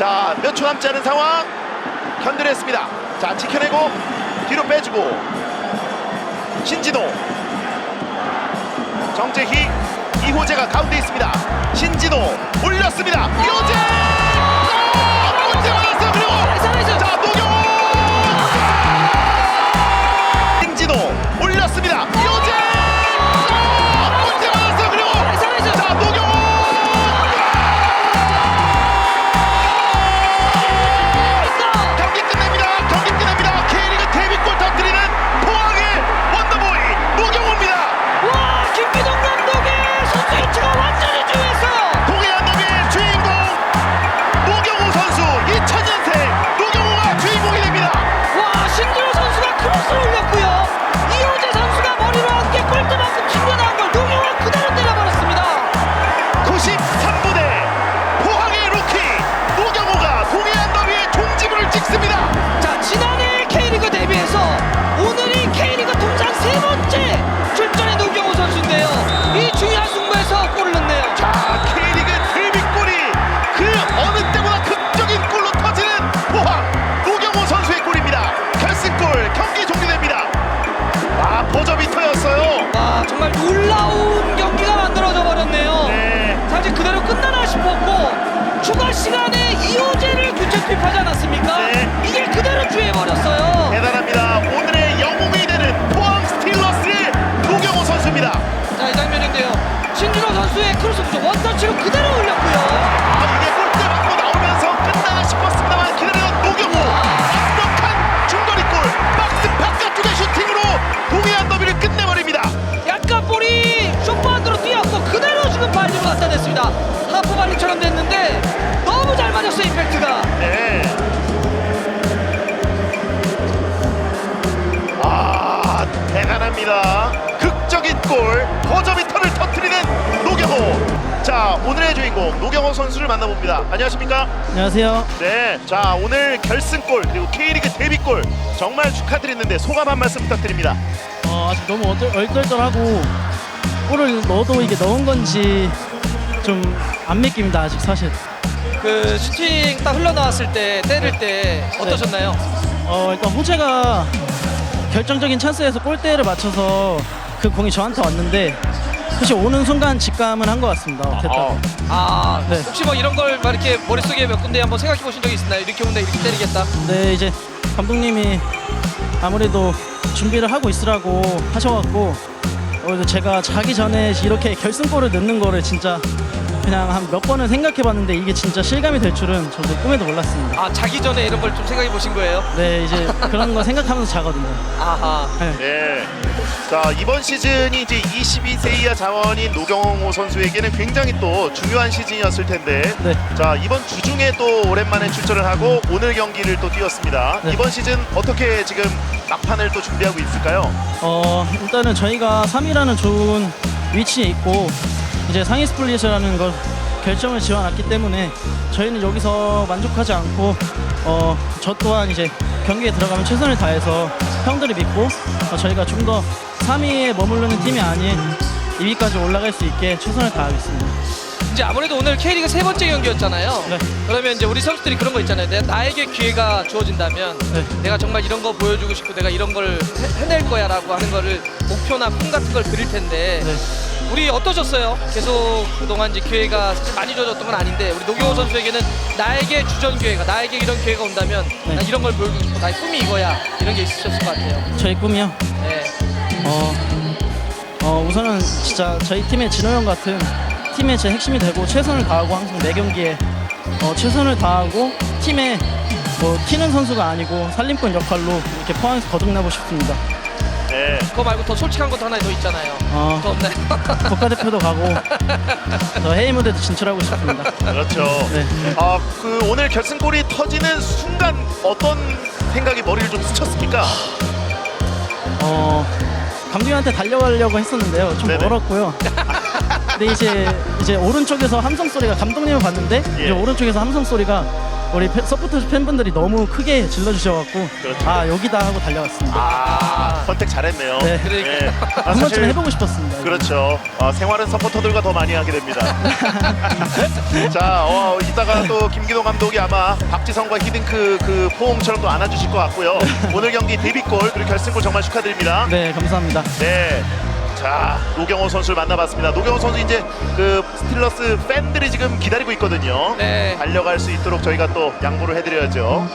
자, 몇 초 남지 않은 상황. 견뎌냈습니다. 자, 지켜내고 뒤로 빼주고 신진호 정재희 이호재가 가운데 있습니다. 신진호 올렸습니다. 이호재! 크로스를 올렸고요 정말 놀라운 경기가 만들어져 버렸네요 네. 사실 그대로 끝나나 싶었고 추가 시간에 이호재를 교체 투입하 발리처럼 됐는데 너무 잘 맞았어요 임팩트가 네. 아 대단합니다. 극적인 골 버저비터를 터트리는 노경호. 자 오늘의 주인공 노경호 선수를 만나봅니다. 안녕하십니까? 안녕하세요. 네. 자 오늘 결승골 그리고 K리그 데뷔골 정말 축하드리는데 소감 한 말씀 부탁드립니다. 어, 아직 너무 얼떨, 얼떨떨하고 골을 넣어도 이게 넣은 건지 좀 안 믿깁니다. 아직 사실. 그 슈팅 딱 흘러나왔을 때 때릴 때 어떠셨나요? 어, 일단 호재가 결정적인 찬스에서 골대를 맞춰서 그 공이 저한테 왔는데 사실 오는 순간 직감은 한 것 같습니다. 어, 됐다. 어, 아 네. 혹시 뭐 이런 걸 막 이렇게 머릿속에 몇 군데 한번 생각해 보신 적이 있나요? 이렇게 온다 이렇게 때리겠다 네, 이제 감독님이 아무래도 준비를 하고 있으라고 하셔갖고 어, 제가 자기 전에 이렇게 결승골을 넣는 거를 진짜 그냥 한 몇 번은 생각해봤는데 이게 진짜 실감이 될 줄은 저도 꿈에도 몰랐습니다. 아 자기 전에 이런 걸 좀 생각해 보신 거예요? 네, 이제 그런 거 생각하면서 자거든요. 아하 네. 네. 자 이번 시즌이 이제 22세 이하 자원인 노경호 선수에게는 굉장히 또 중요한 시즌이었을 텐데 네. 자 이번 주중에 또 오랜만에 출전을 하고 오늘 경기를 또 뛰었습니다. 네. 이번 시즌 어떻게 지금 막판을 또 준비하고 있을까요? 어, 일단은 저희가 3위라는 좋은 위치에 있고 이제 상위 스플릿이라는 걸 결정을 지어놨기 때문에 저희는 여기서 만족하지 않고 어, 저 또한 이제 경기에 들어가면 최선을 다해서 형들을 믿고 어, 저희가 좀 더 3위에 머무르는 팀이 아닌 2위까지 올라갈 수 있게 최선을 다하겠습니다. 이제 아무래도 오늘 K리그 세 번째 경기였잖아요. 네. 그러면 이제 우리 선수들이 그런 거 있잖아요. 내 나에게 기회가 주어진다면 네. 내가 정말 이런 거 보여주고 싶고 내가 이런 걸 해- 해낼 거야라고 하는 거를 목표나 꿈 같은 걸 그릴 텐데 네. 우리 어떠셨어요? 계속 그동안 이제 기회가 사실 많이 주어졌던 건 아닌데 우리 노경호 선수에게는 나에게 주전 기회가 나에게 이런 기회가 온다면 네. 나 이런 걸 보여주고 싶고 나의 꿈이 이거야 이런 게 있으셨을 것 같아요. 저희 꿈이요. 네. 어, 어, 우선은 진짜 저희 팀의 진호 형 같은 팀의 제 핵심이 되고 최선을 다하고 항상 매 경기에 어, 최선을 다하고 팀에 뭐 튀는 선수가 아니고 살림꾼 역할로 이렇게 포항에서 거듭나고 싶습니다. 네. 그거 말고 더 솔직한 것도 하나 더 있잖아요. 어, 더 없나요? 국가대표도 가고 더 해외 무대도 진출하고 싶습니다. 그렇죠. 네. 아, 그 오늘 결승골이 터지는 순간 어떤 생각이 머리를 좀 스쳤습니까? 어, 감독님한테 달려가려고 했었는데요. 좀 네네. 멀었고요. 근데 이제 이제 오른쪽에서 함성 소리가 감독님을 봤는데 예. 이제 오른쪽에서 함성 소리가 우리 팬- 서포터 팬분들이 너무 크게 질러주셔갖고 그렇죠. 아 여기다 하고 달려갔습니다. 아, 선택 잘했네요. 네. 예. 아, 한 번쯤 사실 해보고 싶었습니다. 그렇죠. 어, 생활은 서포터들과 더 많이 하게 됩니다. 자, 어, 이따가 또 김기동 감독이 아마 박지성과 히딩크 그 포옹처럼 또 안아주실 것 같고요. 오늘 경기 데뷔골 그리고 결승골 정말 축하드립니다. 네 감사합니다. 네. 자, 노경호 선수를 만나봤습니다. 노경호 선수 이제 그 스틸러스 팬들이 지금 기다리고 있거든요. 네. 달려갈 수 있도록 저희가 또 양보를 해드려야죠.